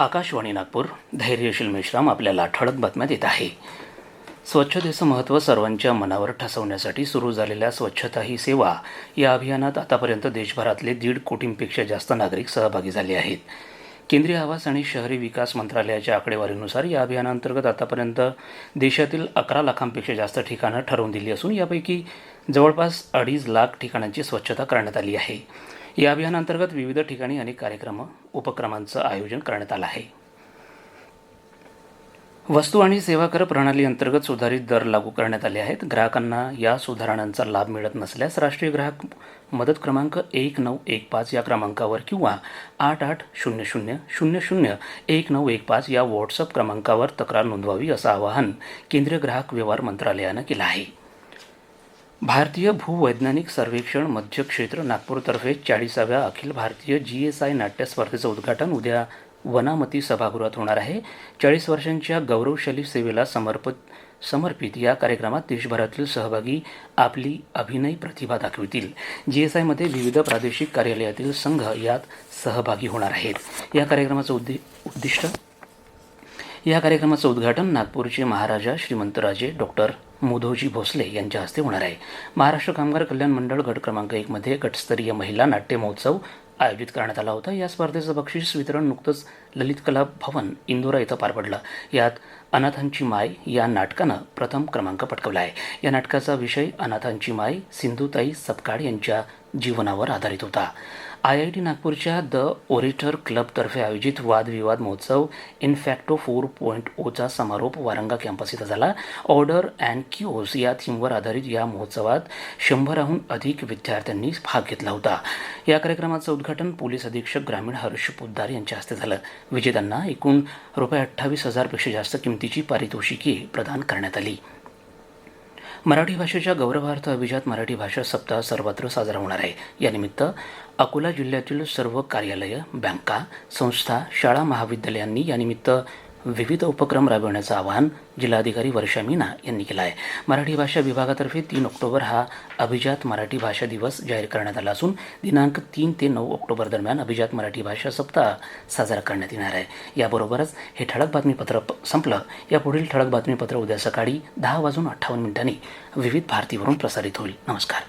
आकाशवाणी नागपूर धैर्यशील मेश्राम आपल्याला ठळक बातम्या देत आहे. स्वच्छतेचं महत्त्व सर्वांच्या मनावर ठसवण्यासाठी सुरू झालेल्या स्वच्छता ही सेवा या अभियानात आतापर्यंत देशभरातले दीड कोटींपेक्षा जास्त नागरिक सहभागी झाले आहेत. केंद्रीय आवास आणि शहरी विकास मंत्रालयाच्या आकडेवारीनुसार या अभियानांतर्गत आतापर्यंत देशातील अकरा लाखांपेक्षा जास्त ठिकाणं ठरवून दिली असून यापैकी जवळपास अडीच लाख ठिकाणांची स्वच्छता करण्यात आली आहे. या अभियानांतर्गत विविध ठिकाणी अनेक कार्यक्रम उपक्रमांचं आयोजन करण्यात आलं आहे. वस्तू आणि सेवा कर प्रणाली अंतर्गत सुधारित दर लागू करण्यात आले आहेत. ग्राहकांना या सुधारणांचा लाभ मिळत नसल्यास राष्ट्रीय ग्राहक मदत क्रमांक एक नऊ एक पाच या क्रमांकावर किंवा आठ आठ शून्य शून्य शून्य शून्य एक नऊ एक पाच या व्हॉट्सअप क्रमांकावर तक्रार नोंदवावी असं आवाहन केंद्रीय ग्राहक व्यवहार मंत्रालयानं केलं आहे. भारतीय भूवैज्ञानिक सर्वेक्षण मध्य क्षेत्र नागपूरतर्फे चाळीसाव्या Akhil Bharatiya G S I नाट्य स्पर्धेचं उद्घाटन. उद्या वनामती सभागृहात होणार आहे. चाळीस वर्षांच्या गौरवशाली सेवेला समर्पित समर्पित या कार्यक्रमात देशभरातील सहभागी आपली अभिनय प्रतिभा दाखवितील. जी एस आयमध्ये विविध प्रादेशिक कार्यालयातील संघ यात सहभागी होणार आहेत. या कार्यक्रमाचं उद्दि उद्दिष्ट? या कार्यक्रमाचं उद्घाटन नागपूरचे महाराजा श्रीमंतराजे डॉक्टर मुधोजी भोसले यांच्या हस्ते होणार आहे. महाराष्ट्र कामगार कल्याण मंडळ गट क्रमांक एकमध्ये गटस्तरीय महिला नाट्य महोत्सव आयोजित करण्यात आला होता. या स्पर्धेचं बक्षीस वितरण नुकतंच ललित कला भवन इंदोरा इथं पार पडलं. यात अनाथांची माय या नाटकानं प्रथम क्रमांक पटकवला आहे. या नाटकाचा विषय अनाथांची माय सिंधुताई सपकाळ यांच्या जीवनावर आधारित होता. आय आय टी नागपूरच्या द ओरेटर क्लबतर्फे आयोजित वादविवाद महोत्सव इनफॅक्टो फोर पॉईंट ओचा समारोप वारंगा कॅम्पस इथं झाला. ऑर्डर अँड क्यूज या थीमवर आधारित या महोत्सवात शंभराहून अधिक विद्यार्थ्यांनी भाग घेतला होता. या कार्यक्रमाचं उद्घाटन पोलीस अधीक्षक ग्रामीण हर्ष पोद्दार यांच्या हस्ते झालं. विजेत्यांना एकूण रुपये अठ्ठावीस हजारपेक्षा जास्त किमतीची पारितोषिके प्रदान करण्यात आली. मराठी भाषेच्या गौरवार्थ अभिजात मराठी भाषा सप्ताह सर्वत्र साजरा होणार आहे. यानिमित्त अकोला जिल्ह्यातील सर्व कार्यालयं बँका संस्था शाळा महाविद्यालयांनी यानिमित्त विविध उपक्रम राबवण्याचं आवाहन जिल्हाधिकारी वर्षा मीना यांनी केलं आहे. मराठी भाषा विभागातर्फे तीन ऑक्टोबर हा अभिजात मराठी भाषा दिवस जाहीर करण्यात आला असून दिनांक तीन ते नऊ ऑक्टोबर दरम्यान अभिजात मराठी भाषा सप्ताह साजरा करण्यात येणार आहे. याबरोबरच हे ठळक बातमीपत्र संपलं. यापुढील ठळक बातमीपत्र उद्या सकाळी दहा वाजून अठ्ठावन्न मिनिटांनी विविध भारतीवरून प्रसारित होईल. नमस्कार.